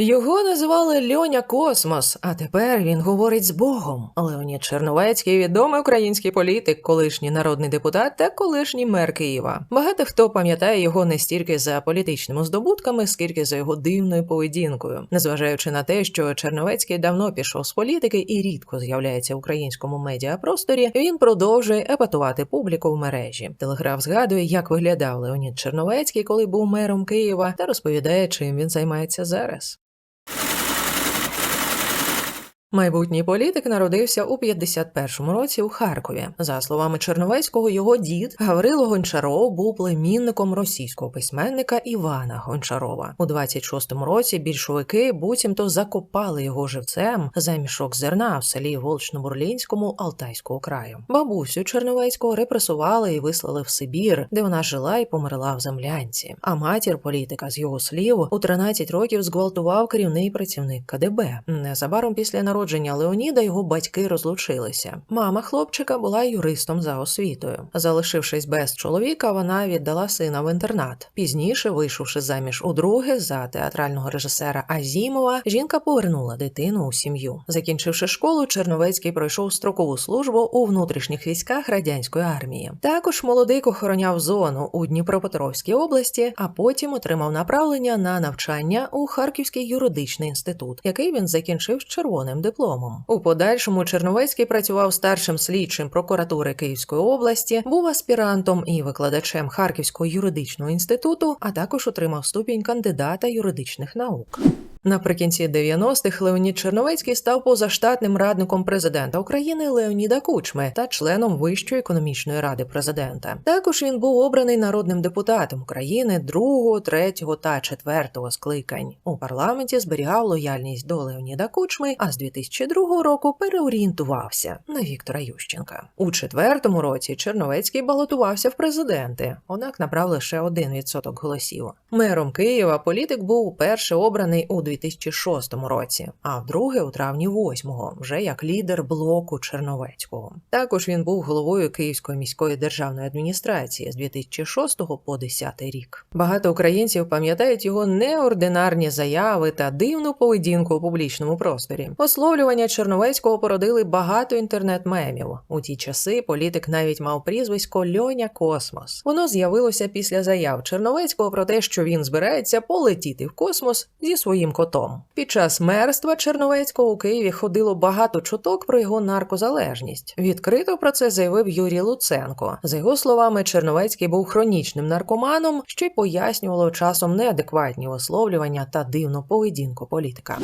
Його називали Льоня Космос, а тепер він говорить з Богом. Леонід Черновецький відомий український політик, колишній народний депутат та колишній мер Києва. Багато хто пам'ятає його не стільки за політичними здобутками, скільки за його дивною поведінкою, незважаючи на те, що Черновецький давно пішов з політики і рідко з'являється в українському медіапросторі. Він продовжує епатувати публіку в мережі. Телеграф згадує, як виглядав Леонід Черновецький, коли був мером Києва, та розповідає, чим він займається зараз. Майбутній політик народився у 51-му році у Харкові. За словами Черновецького, його дід Гаврило Гончаров був племінником російського письменника Івана Гончарова. У 26-му році більшовики буцімто закопали його живцем за мішок зерна в селі Волчнобурлінському Алтайського краю. Бабусю Черновецького репресували і вислали в Сибір, де вона жила і померла в землянці. А матір політика, з його слів, у 13 років зґвалтував керівний працівник КДБ. Незабаром після народження Леоніда його батьки розлучилися. Мама хлопчика була юристом за освітою. Залишившись без чоловіка, вона віддала сина в інтернат. Пізніше, вийшовши заміж у друге за театрального режисера Азімова, жінка повернула дитину у сім'ю. Закінчивши школу, Черновецький пройшов строкову службу у внутрішніх військах радянської армії. Також молодик охороняв зону у Дніпропетровській області, а потім отримав направлення на навчання у Харківський юридичний інститут, який він закінчив з червоним дипломом. У подальшому Черновецький працював старшим слідчим прокуратури Київської області, був аспірантом і викладачем Харківського юридичного інституту, а також отримав ступінь кандидата юридичних наук. Наприкінці 90-х Леонід Черновецький став позаштатним радником президента України Леоніда Кучми та членом Вищої економічної ради президента. Також він був обраний народним депутатом України другого, третього та четвертого скликань. У парламенті зберігав лояльність до Леоніда Кучми, а з 2002 року переорієнтувався на Віктора Ющенка. У четвертому році Черновецький балотувався в президенти, однак набрав лише 1% голосів. Мером Києва політик був уперше обраний у 2006 році, а вдруге у травні 8-го, вже як лідер блоку Черновецького. Також він був головою Київської міської державної адміністрації з 2006 по 10 рік. Багато українців пам'ятають його неординарні заяви та дивну поведінку у публічному просторі. Ословлювання Черновецького породили багато інтернет-мемів. У ті часи політик навіть мав прізвисько Льоня Космос. Воно з'явилося після заяв Черновецького про те, що він збирається полетіти в космос зі своїм котом. Під час мерства Черновецького у Києві ходило багато чуток про його наркозалежність. Відкрито про це заявив Юрій Луценко. За його словами, Черновецький був хронічним наркоманом, що й пояснювало часом неадекватні висловлювання та дивну поведінку політика.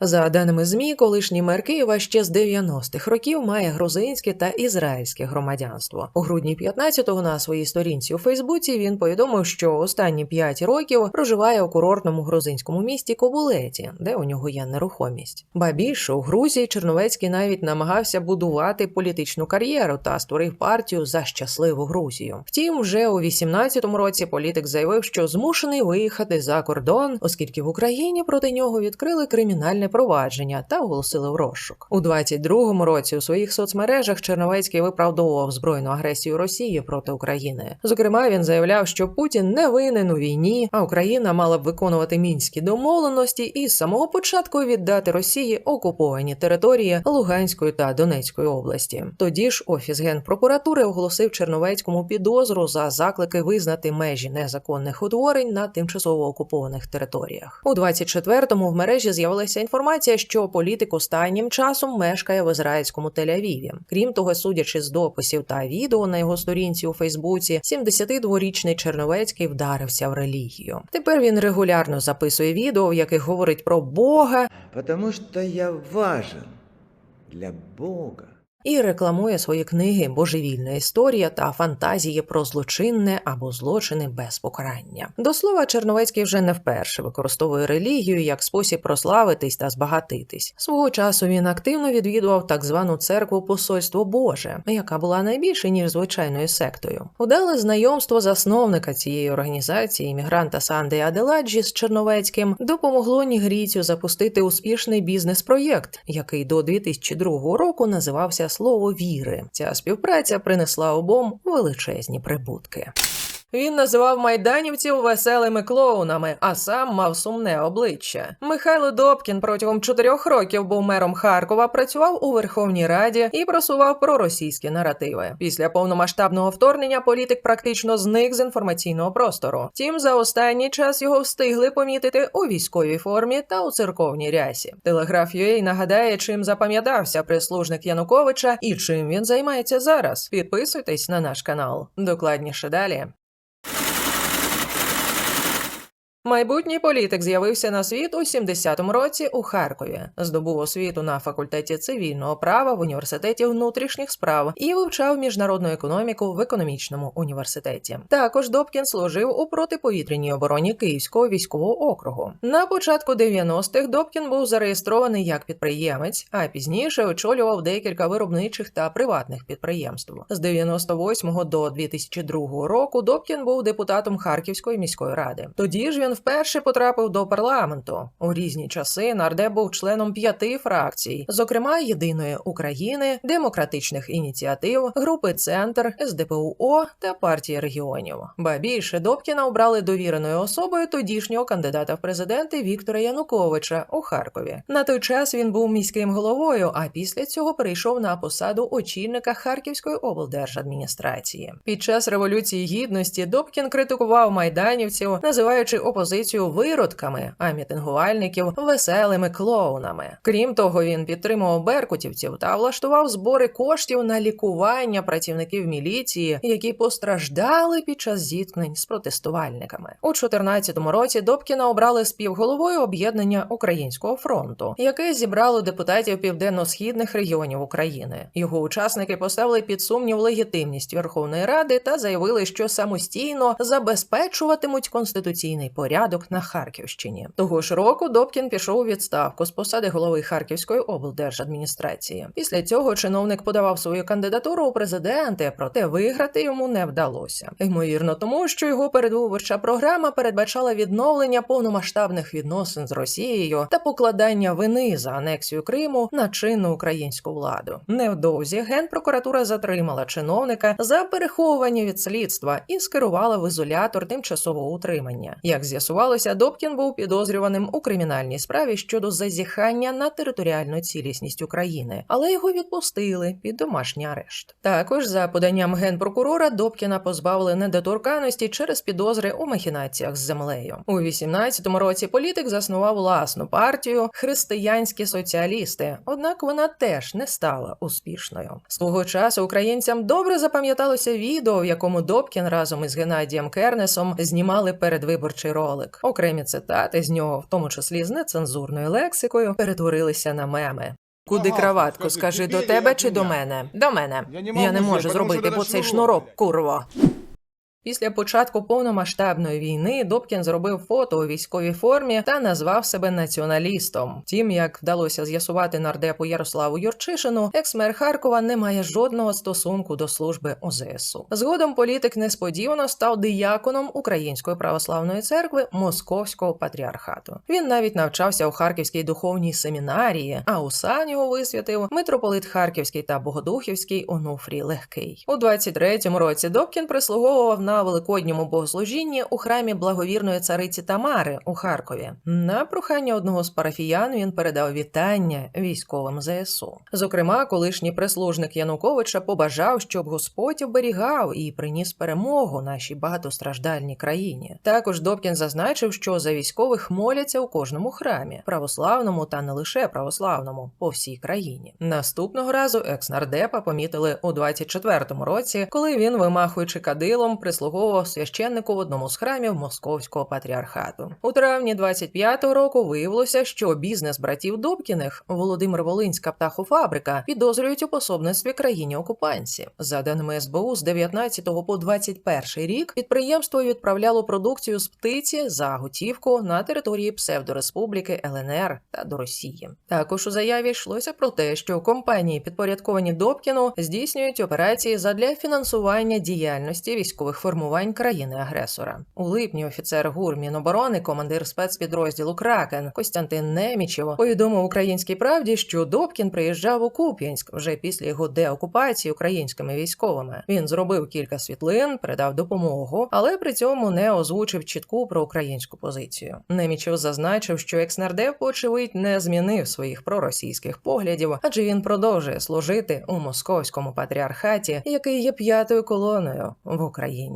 За даними ЗМІ, колишній мер Києва ще з 90-х років має грузинське та ізраїльське громадянство. У грудні 15-го на своїй сторінці у Фейсбуці він повідомив, що останні 5 років проживає у курортному грузинському місті Кобулеті, де у нього є нерухомість. Ба більше у Грузії Черновецький навіть намагався будувати політичну кар'єру та створив партію за щасливу Грузію. Втім, вже у 18-му році політик заявив, що змушений виїхати за кордон, оскільки в Україні проти нього відкрили кримінальне провадження та оголосили в розшук. У 22-му році у своїх соцмережах Черновецький виправдовував збройну агресію Росії проти України. Зокрема, він заявляв, що Путін не винен у війні, а Україна мала б виконувати мінські домовленості і з самого початку віддати Росії окуповані території Луганської та Донецької області. Тоді ж офіс генпрокуратури оголосив Черновецькому підозру за заклики визнати межі незаконних утворень на тимчасово окупованих територіях. У 24-му в мережі з'явилася інформація, що політик останнім часом мешкає в ізраїльському Тель-Авіві. Крім того, судячи з дописів та відео на його сторінці у Фейсбуці, 72-річний Черновецький вдарився в релігію. Тепер він регулярно записує відео, в яких говорить про Бога тому що я важен для Бога. І рекламує свої книги Божевільна історія та фантазії про злочинне або злочини без покарання. До слова, Черновецький вже не вперше використовує релігію як спосіб прославитись та збагатитись. Свого часу він активно відвідував так звану церкву Посольство Боже, яка була найбільше ніж звичайною сектою. Удале знайомство засновника цієї організації, іммігранта Санди Аделаджі з Черновецьким, допомогло Нігрійцю запустити успішний бізнес-проєкт, який до 2002 року називався Слово віри. Ця співпраця принесла обом величезні прибутки. Він називав майданівців веселими клоунами, а сам мав сумне обличчя. Михайло Добкін протягом чотирьох років був мером Харкова, працював у Верховній Раді і просував проросійські наративи. Після повномасштабного вторгнення політик практично зник з інформаційного простору. Втім, за останній час його встигли помітити у військовій формі та у церковній рясі. Телеграф UA нагадає, чим запам'ятався прислужник Януковича і чим він займається зараз. Підписуйтесь на наш канал. Докладніше далі. Майбутній політик з'явився на світ у 70-му році у Харкові. Здобув освіту на факультеті цивільного права в університеті внутрішніх справ і вивчав міжнародну економіку в економічному університеті. Також Добкін служив у протиповітряній обороні Київського військового округу. На початку 90-х Добкін був зареєстрований як підприємець, а пізніше очолював декілька виробничих та приватних підприємств. З 98 до 2002 року Добкін був депутатом Харківської міської ради. Тоді ж він вперше потрапив до парламенту. У різні часи нардеп був членом п'яти фракцій, зокрема Єдиної України, демократичних ініціатив, групи Центр, СДПУО та партії регіонів. Ба більше Добкіна обрали довіреною особою тодішнього кандидата в президенти Віктора Януковича у Харкові. На той час він був міським головою, а після цього перейшов на посаду очільника Харківської облдержадміністрації. Під час революції гідності Добкін критикував майданівців, називаючи опозицію виродками, а мітингувальників веселими клоунами. Крім того, він підтримував беркутівців та влаштував збори коштів на лікування працівників міліції, які постраждали під час зіткнень з протестувальниками. У 2014 році Добкіна обрали співголовою об'єднання Українського фронту, яке зібрало депутатів південно-східних регіонів України. Його учасники поставили під сумнів легітимність Верховної Ради та заявили, що самостійно забезпечуватимуть конституційний порядок на Харківщині. Того ж року Добкін пішов у відставку з посади голови Харківської облдержадміністрації. Після цього чиновник подавав свою кандидатуру у президенти, проте виграти йому не вдалося. Ймовірно, тому що його передвиборча програма передбачала відновлення повномасштабних відносин з Росією та покладання вини за анексію Криму на чинну українську владу. Невдовзі генпрокуратура затримала чиновника за переховування від слідства і скерувала в ізолятор тимчасового утримання. Як з'ясувалося, Добкін був підозрюваним у кримінальній справі щодо зазіхання на територіальну цілісність України, але його відпустили під домашній арешт. Також за поданням генпрокурора Добкіна позбавили недоторканості через підозри у махінаціях з землею. У 18-му році політик заснував власну партію християнські соціалісти, однак вона теж не стала успішною. Свого часу українцям добре запам'яталося відео, в якому Добкін разом із Геннадієм Кернесом знімали передвиборчий ролик. Окремі цитати з нього, в тому числі з нецензурною лексикою, перетворилися на меми. Куди краватку, скажи, до тебе чи до мене? До мене. Я не можу зробити, бо цей шнурок, курво. Після початку повномасштабної війни Добкін зробив фото у військовій формі та назвав себе націоналістом. Втім, як вдалося з'ясувати нардепу Ярославу Юрчишину, екс-мер Харкова не має жодного стосунку до служби ОЗСУ. Згодом політик несподівано став дияконом Української православної церкви Московського патріархату. Він навіть навчався у Харківській духовній семінарії, а у сан його висвятив митрополит Харківський та Богодухівський Онуфрій Легкий. У 23-му році Добкін прислуговував на великодньому богослужінні у храмі благовірної цариці Тамари у Харкові. На прохання одного з парафіян він передав вітання військовим ЗСУ. Зокрема, колишній прислужник Януковича побажав, щоб Господь оберігав і приніс перемогу нашій багатостраждальній країні. Також Добкін зазначив, що за військових моляться у кожному храмі, православному та не лише православному, по всій країні. Наступного разу екс-нардепа помітили у 24-му році, коли він, вимахуючи кадилом, прислуговував священнику в одному з храмів московського патріархату. У травні 25-го року виявилося, що бізнес братів Добкіних Володимир Волинська птахофабрика підозрюють у пособництві країні окупанці. За даними СБУ, з 19 по 21 рік підприємство відправляло продукцію з птиці за готівку на території псевдореспубліки ЛНР та до Росії. Також у заяві йшлося про те, що компанії, підпорядковані Добкіну, здійснюють операції задля фінансування діяльності військових формувань країни-агресора. У липні офіцер ГУР Міноборони, командир спецпідрозділу Кракен Костянтин Немічєв повідомив українській правді, що Добкін приїжджав у Куп'янськ вже після його деокупації українськими військовими. Він зробив кілька світлин, передав допомогу, але при цьому не озвучив чітку проукраїнську позицію. Немічев зазначив, що екснардеп, очевидь, не змінив своїх проросійських поглядів, адже він продовжує служити у московському патріархаті, який є п'ятою колоною в Україні.